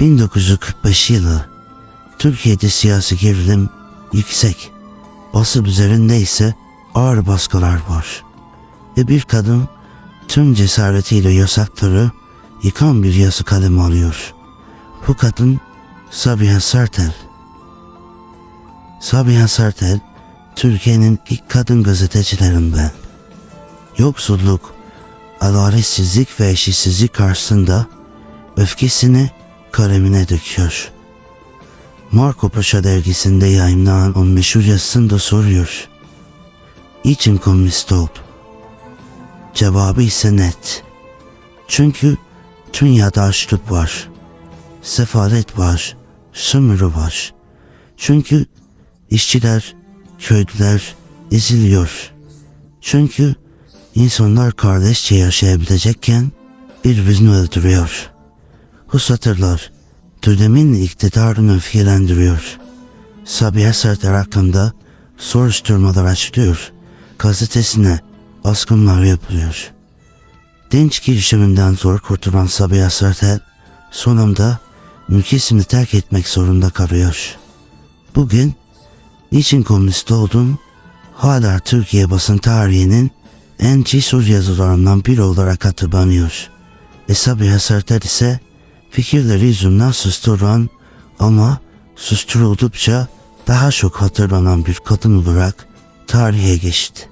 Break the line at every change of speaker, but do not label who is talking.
1945 yılı Türkiye'de siyasi gerilim yüksek. Basın üzerinde ise ağır baskılar var. Ve bir kadın tüm cesaretiyle yasakları yıkan bir yazı kalemi alıyor. Bu kadın Sabiha Sartel. Sabiha Sartel, Türkiye'nin ilk kadın gazetecilerinden. Yoksulluk, adaletsizlik ve eşitsizlik karşısında öfkesini kalemine döküyor. Marco Paşa dergisinde yayınlanan o meşhur yazısında soruyor. İçin komünist oldu. Cevabı ise net. Çünkü dünyada açlık var. Sefalet var. Sömürü var. Çünkü işçiler, köylüler eziliyor. Çünkü insanlar kardeşçe yaşayabilecekken birbirini öldürüyor. Bu satırlar dönemin iktidarını öfkelendiriyor. Sabiha Serter hakkında soruşturmalar açılıyor. Gazetesine baskınlar yapılıyor. Dinç girişiminden zor kurtulan Sabiha Sertel sonunda ülkesini terk etmek zorunda kalıyor. Bugün niçin komünist oldum hala Türkiye basın tarihinin en cesur yazılarından biri olarak hatırlanıyor. Ve Sabiha Sertel ise fikirleri yüzünden susturan ama susturuldukça daha çok hatırlanan bir kadın olarak tarihe geçti.